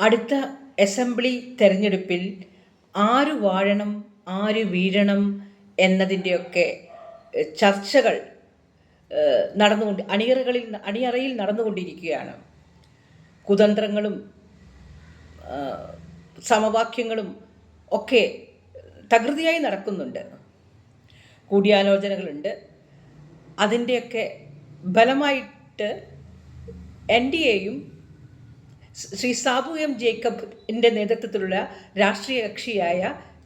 അടുത്ത അസംബ്ലി തെരഞ്ഞെടുപ്പിൽ ആര് വാഴണം ആര് വീഴണം എന്നതിന്റെയൊക്കെ ചർച്ചകൾ നടന്നുകൊണ്ട് അണിയറകളിൽ അണിയറയിൽ നടന്നുകൊണ്ടിരിക്കുകയാണ്. കുതന്ത്രങ്ങളും സമവാക്യങ്ങളും ഒക്കെ തകൃതിയായി നടക്കുന്നുണ്ട്. കൂടിയാലോചനകളുണ്ട്. അതിന്റെയൊക്കെ ബലമായിട്ട് എൻ ഡി എയും ശ്രീ സാബു എം ജേക്കബിന്റെ നേതൃത്വത്തിലുള്ള രാഷ്ട്രീയ കക്ഷിയായ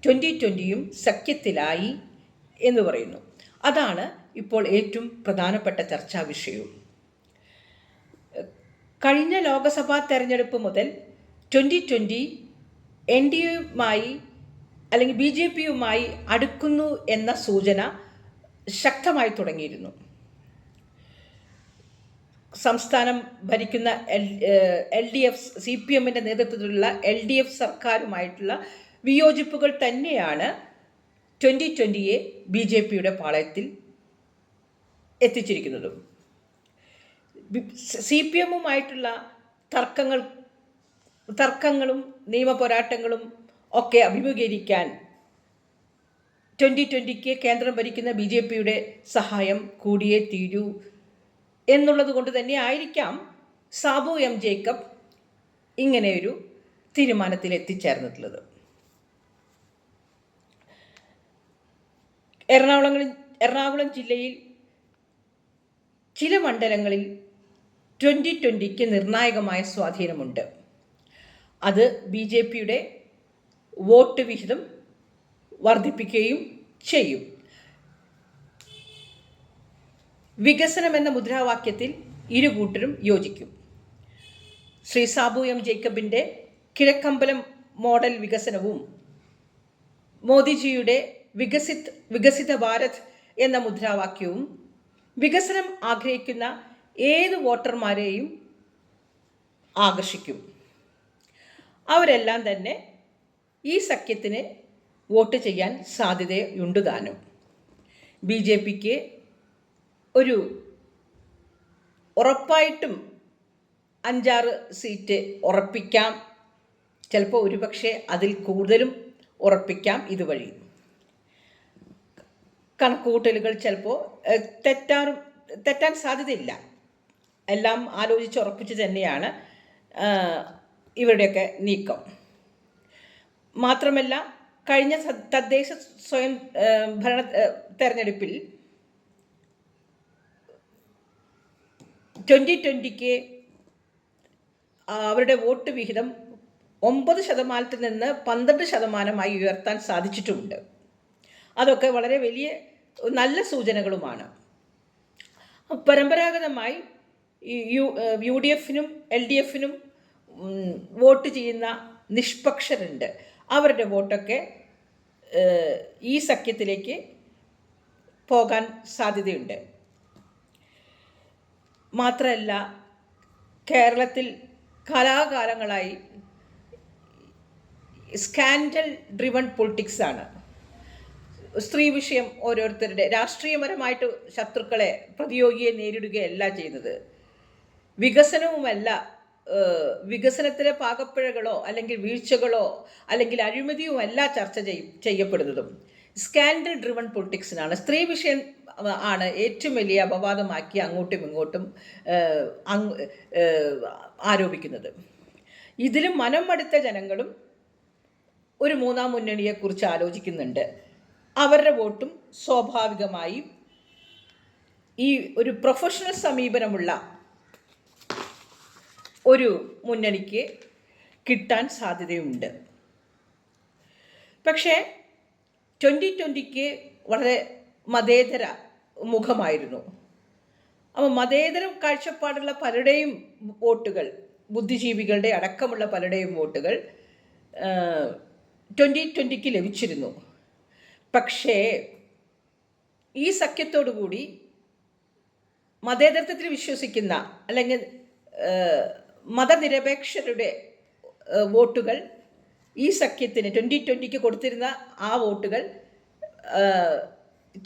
ട്വന്റി ട്വന്റിയും സഖ്യത്തിലായി എന്ന് പറയുന്നു. അതാണ് ഇപ്പോൾ ഏറ്റവും പ്രധാനപ്പെട്ട ചർച്ചാ വിഷയവും കഴിഞ്ഞ ലോക്സഭാ തെരഞ്ഞെടുപ്പ് മുതൽ ട്വന്റി ട്വന്റി എൻ ഡി എയുമായി അല്ലെങ്കിൽ ബി ജെ പിയുമായി അടുക്കുന്നു എന്ന സൂചന ശക്തമായി തുടങ്ങിയിരുന്നു. സംസ്ഥാനം ഭരിക്കുന്ന L L D F C P എമ്മിന്റെ നേതൃത്വത്തിലുള്ള എൽ ഡി എഫ് സർക്കാരുമായിട്ടുള്ള വിയോജിപ്പുകൾ തന്നെയാണ് ട്വന്റി ട്വന്റിയെ ബി ജെ പിയുടെ പാളയത്തിൽ എത്തിച്ചിരിക്കുന്നതും. സി പി എമ്മുമായിട്ടുള്ള തർക്കങ്ങൾ തർക്കങ്ങളും നിയമപോരാട്ടങ്ങളും ഒക്കെ അഭിമുഖീകരിക്കാൻ ട്വന്റി ട്വന്റിക്ക് കേന്ദ്രം ഭരിക്കുന്ന ബി ജെ പിയുടെ സഹായം കൂടിയേ തീരൂ. എന്നുള്ളത് കൊണ്ട് തന്നെ ആയിരിക്കാം സാബു എം ജേക്കബ് ഇങ്ങനെയൊരു തീരുമാനത്തിൽ എത്തിച്ചേർന്നിട്ടുള്ളത്. എറണാകുളങ്ങളിൽ എറണാകുളം ജില്ലയിൽ ചില മണ്ഡലങ്ങളിൽ ട്വന്റി ട്വന്റിക്ക് നിർണായകമായ സ്വാധീനമുണ്ട്. അത് ബി ജെ പിയുടെ വോട്ട് വിഹിതം വർദ്ധിപ്പിക്കുകയും ചെയ്യും. വികസനം എന്ന മുദ്രാവാക്യത്തിൽ ഇരുകൂട്ടരും യോജിക്കും. ശ്രീ സാബു എം ജേക്കബിന്റെ കിഴക്കമ്പലം മോഡൽ വികസനവും മോദിജിയുടെ വികസിത് വികസിത ഭാരത് എന്ന മുദ്രാവാക്യവും വികസനം ആഗ്രഹിക്കുന്ന ഏത് വോട്ടർമാരെയും ആകർഷിക്കും. അവരെല്ലാം തന്നെ ഈ സഖ്യത്തിന് വോട്ട് ചെയ്യാൻ സാധ്യതയുണ്ട് താനും. ബി ജെ പിക്ക് ഒരു ഉറപ്പായിട്ടും അഞ്ചാറ് സീറ്റ് ഉറപ്പിക്കാം. ചിലപ്പോൾ ഒരുപക്ഷെ അതിൽ കൂടുതലും ഉറപ്പിക്കാം ഇതുവഴി. കണക്കുകൂട്ടലുകൾ ചിലപ്പോൾ തെറ്റാറും തെറ്റാൻ സാധ്യതയില്ല. എല്ലാം ആലോചിച്ച് ഉറപ്പിച്ച് തന്നെയാണ് ഇവരുടെയൊക്കെ നീക്കം. മാത്രമല്ല കഴിഞ്ഞ തദ്ദേശ സ്വയം ഭരണ തെരഞ്ഞെടുപ്പിൽ ട്വന്റി ട്വന്റിക്ക് അവരുടെ വോട്ട് വിഹിതം ഒമ്പത് ശതമാനത്തിൽ നിന്ന് പന്ത്രണ്ട് ശതമാനമായി ഉയർത്താൻ സാധിച്ചിട്ടുമുണ്ട്. അതൊക്കെ വളരെ വലിയ നല്ല സൂചനകളുമാണ്. പരമ്പരാഗതമായി യു യു ഡി എഫിനും എൽ ഡി എഫിനും വോട്ട് ചെയ്യുന്ന നിഷ്പക്ഷരുണ്ട്. അവരുടെ വോട്ടൊക്കെ ഈ സഖ്യത്തിലേക്ക് പോകാൻ സാധ്യതയുണ്ട്. മാത്രമല്ല കേരളത്തിൽ കലാകാലങ്ങളായി സ്കാൻഡൽ ഡ്രിവൺ പൊളിറ്റിക്സാണ്. സ്ത്രീ വിഷയം ഓരോരുത്തരുടെ രാഷ്ട്രീയപരമായിട്ട് ശത്രുക്കളെ പ്രതിയോഗിയെ നേരിടുകയല്ല ചെയ്യുന്നത്. വികസനവുമല്ല വികസനത്തിലെ പാകപ്പിഴകളോ അല്ലെങ്കിൽ വീഴ്ചകളോ അല്ലെങ്കിൽ അഴിമതിയുമല്ല ചർച്ച ചെയ്യ ചെയ്യപ്പെടുന്നതും. സ്കാൻഡൽ ഡ്രിവൺ പൊളിറ്റിക്സിനാണ് സ്ത്രീ വിഷയം ആണ് ഏറ്റവും വലിയ അപവാദമാക്കി അങ്ങോട്ടും ഇങ്ങോട്ടും ആരോപിക്കുന്നത്. ഇതിലും മനം മടുത്ത ജനങ്ങളും ഒരു മൂന്നാം മുന്നണിയെക്കുറിച്ച് ആലോചിക്കുന്നുണ്ട്. അവരുടെ വോട്ടും സ്വാഭാവികമായി ഈ ഒരു പ്രൊഫഷണൽ സമീപനമുള്ള ഒരു മുന്നണിക്ക് കിട്ടാൻ സാധ്യതയുണ്ട്. പക്ഷേ ട്വന്റി ട്വന്റിക്ക് വളരെ മതേതര മുഖമായിരുന്നു. അപ്പോൾ മതേതര കാഴ്ചപ്പാടുള്ള പലരുടെയും വോട്ടുകൾ ബുദ്ധിജീവികളുടെ അടക്കമുള്ള പലരുടെയും വോട്ടുകൾ ട്വന്റി ട്വന്റിക്ക് ലഭിച്ചിരുന്നു. പക്ഷേ ഈ സഖ്യത്തോടു കൂടി മതേതരത്വത്തിൽ വിശ്വസിക്കുന്ന അല്ലെങ്കിൽ മതനിരപേക്ഷരുടെ വോട്ടുകൾ ഈ സഖ്യത്തിന് ട്വന്റി ട്വന്റിക്ക് കൊടുത്തിരുന്ന ആ വോട്ടുകൾ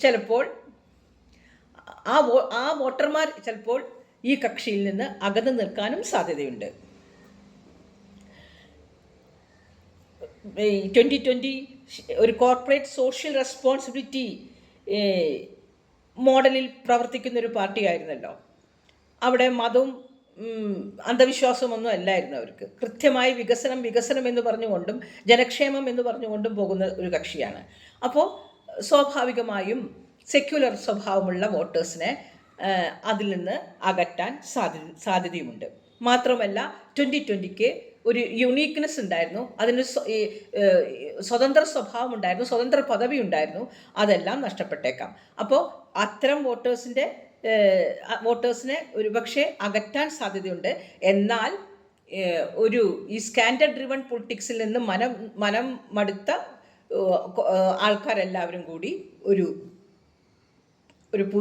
ചിലപ്പോൾ ആ വോ ആ വോട്ടർമാർ ചിലപ്പോൾ ഈ കക്ഷിയിൽ നിന്ന് അകന്നു നിൽക്കാനും സാധ്യതയുണ്ട്. ട്വന്റി ട്വന്റി ഒരു കോർപ്പറേറ്റ് സോഷ്യൽ റെസ്പോൺസിബിലിറ്റി മോഡലിൽ പ്രവർത്തിക്കുന്ന ഒരു പാർട്ടിയായിരുന്നല്ലോ. അവിടെ മതവും അന്ധവിശ്വാസമൊന്നും അല്ലായിരുന്നു അവർക്ക്. കൃത്യമായി വികസനം വികസനം എന്ന് പറഞ്ഞുകൊണ്ടും ജനക്ഷേമം എന്ന് പറഞ്ഞുകൊണ്ടും പോകുന്ന ഒരു കക്ഷിയാണ്. അപ്പോൾ സ്വാഭാവികമായും സെക്യുലർ സ്വഭാവമുള്ള വോട്ടേഴ്സിനെ അതിൽ നിന്ന് അകറ്റാൻ സാധ്യത സാധ്യതയുമുണ്ട്. മാത്രമല്ല ട്വന്റി ട്വന്റിക്ക് ഒരു യുണീക്ക്നെസ് ഉണ്ടായിരുന്നു. അതിന് സ്വ- സ്വതന്ത്ര സ്വഭാവം ഉണ്ടായിരുന്നു സ്വതന്ത്ര പദവി ഉണ്ടായിരുന്നു അതെല്ലാം നഷ്ടപ്പെട്ടേക്കാം. അപ്പോൾ അത്തരം വോട്ടേഴ്സിന്റെ വോട്ടേഴ്സിനെ ഒരുപക്ഷെ അകറ്റാൻ സാധ്യതയുണ്ട്. എന്നാൽ ഒരു ഈ സ്കാൻഡൽ ഡ്രിവൺ പൊളിറ്റിക്സിൽ നിന്ന് മനം മനം മടുത്ത ആൾക്കാരെല്ലാവരും കൂടി ഒരു ഒരു പു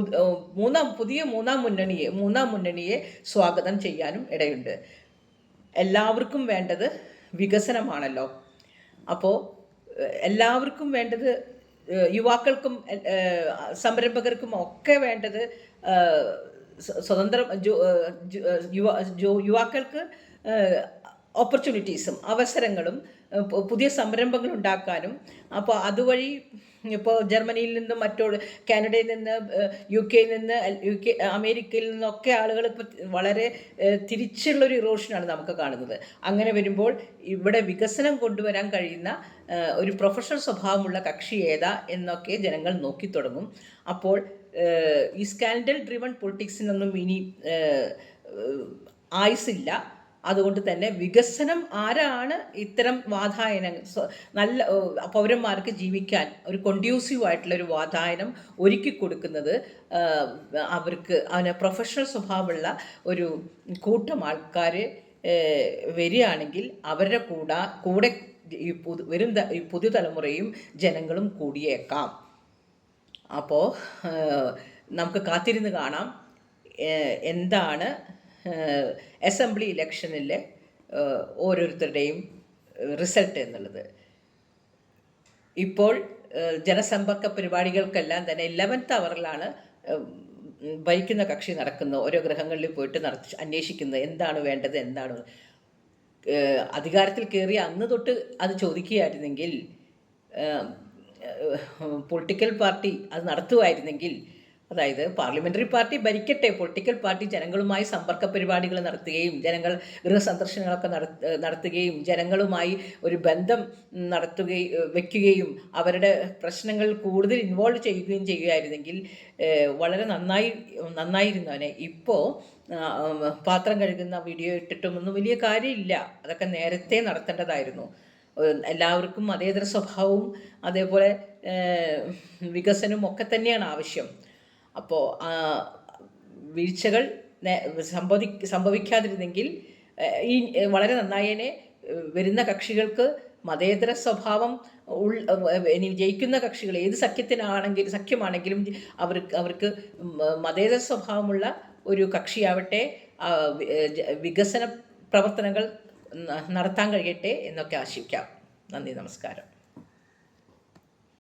മൂന്നാം പുതിയ മൂന്നാം മുന്നണിയെ മൂന്നാം മുന്നണിയെ സ്വാഗതം ചെയ്യാനും ഇടയുണ്ട്. എല്ലാവർക്കും വേണ്ടത് വികസനമാണല്ലോ. അപ്പോൾ എല്ലാവർക്കും വേണ്ടത് യുവാക്കൾക്കും സംരംഭകർക്കും ഒക്കെ വേണ്ടത് സ്വതന്ത്ര യുവാക്കൾക്ക് ഓപ്പർച്യൂണിറ്റീസും അവസരങ്ങളും പുതിയ സംരംഭങ്ങൾ ഉണ്ടാക്കാനും അപ്പോൾ അതുവഴി ഇപ്പോൾ ജർമ്മനിയിൽ നിന്നും മറ്റോ കാനഡയിൽ നിന്ന് യു കെയിൽ നിന്ന് യു കെ അമേരിക്കയിൽ നിന്നൊക്കെ ആളുകൾ ഇപ്പോൾ വളരെ തിരിച്ചുള്ളൊരു ഇറോഷനാണ് നമുക്ക് കാണുന്നത്. അങ്ങനെ വരുമ്പോൾ ഇവിടെ വികസനം കൊണ്ടുവരാൻ കഴിയുന്ന ഒരു പ്രൊഫഷണൽ സ്വഭാവമുള്ള കക്ഷി ഏതാ എന്നൊക്കെ ജനങ്ങൾ നോക്കി തുടങ്ങും. അപ്പോൾ ഈ സ്കാൻഡൽ ഡ്രിവൺ പൊളിറ്റിക്സിനൊന്നും ഇനി ആയുസില്ല അതുകൊണ്ട് തന്നെ വികസനം ആരാണ് ഇത്തരം വാതായനം നല്ല പൗരന്മാർക്ക് ജീവിക്കാൻ ഒരു കൊണ്ട്യൂസീവ് ആയിട്ടുള്ള ഒരു വാതായനം ഒരുക്കി കൊടുക്കുന്നത് അവർക്ക് അതിന് പ്രൊഫഷണൽ സ്വഭാവമുള്ള ഒരു കൂട്ടം ആൾക്കാർ വരികയാണെങ്കിൽ അവരുടെ കൂടെ കൂടെ ഈ പുതു വരും ത- ഈ പുതുതലമുറയും ജനങ്ങളും കൂടിയേക്കാം. അപ്പോൾ നമുക്ക് കാത്തിരുന്ന് കാണാം എന്താണ് അസംബ്ലി ഇലക്ഷനിലെ ഓരോരുത്തരുടെയും റിസൾട്ട് എന്നുള്ളത്. ഇപ്പോൾ ജനസമ്പർക്ക പരിപാടികൾക്കെല്ലാം തന്നെ ഇലവൻത്ത് അവറിലാണ് ഭരിക്കുന്ന കക്ഷി നടക്കുന്നത്. ഓരോ ഗ്രഹങ്ങളിൽ പോയിട്ട് നടത്തി അന്വേഷിക്കുന്നത്. എന്താണ് വേണ്ടത് എന്താണ്? അധികാരത്തിൽ കയറി അന്ന് തൊട്ട് അത് ചോദിക്കുകയായിരുന്നെങ്കിൽ പൊളിറ്റിക്കൽ പാർട്ടി അത് നടത്തുമായിരുന്നെങ്കിൽ അതായത് പാർലമെന്ററി പാർട്ടി ഭരിക്കട്ടെ പൊളിറ്റിക്കൽ പാർട്ടി ജനങ്ങളുമായി സമ്പർക്ക പരിപാടികൾ നടത്തുകയും ജനങ്ങൾ ഗൃഹസന്ദർശനങ്ങളൊക്കെ നട- നടത്തുകയും ജനങ്ങളുമായി ഒരു ബന്ധം നടത്തുകയും വയ്ക്കുകയും അവരുടെ പ്രശ്നങ്ങൾ കൂടുതൽ ഇൻവോൾവ് ചെയ്യുകയും ചെയ്യുകയായിരുന്നെങ്കിൽ വളരെ നന്നായി നന്നായിരുന്നവനെ ഇപ്പോൾ പാത്രം കഴുകുന്ന വീഡിയോ ഇട്ടിട്ടുമൊന്നും വലിയ കാര്യമില്ല. അതൊക്കെ നേരത്തെ നടത്തേണ്ടതായിരുന്നു. എല്ലാവർക്കും അതേതര സ്വഭാവവും അതേപോലെ വികസനവും ഒക്കെ തന്നെയാണ് ആവശ്യം. അപ്പോൾ വീഴ്ചകൾ സംഭവി സംഭവിക്കാതിരുന്നെങ്കിൽ ഈ വളരെ നന്നായേനെ വരുന്ന കക്ഷികൾക്ക് മതേതര സ്വഭാവം ഉൾ ഇനി ജയിക്കുന്ന കക്ഷികൾ ഏത് സഖ്യത്തിനാണെങ്കിൽ സഖ്യമാണെങ്കിലും അവർക്ക് അവർക്ക് മതേതര സ്വഭാവമുള്ള ഒരു കക്ഷിയാവട്ടെ വികസന പ്രവർത്തനങ്ങൾ നടത്താൻ കഴിയട്ടെ എന്നൊക്കെ ആശിക്കാം. നന്ദി നമസ്കാരം.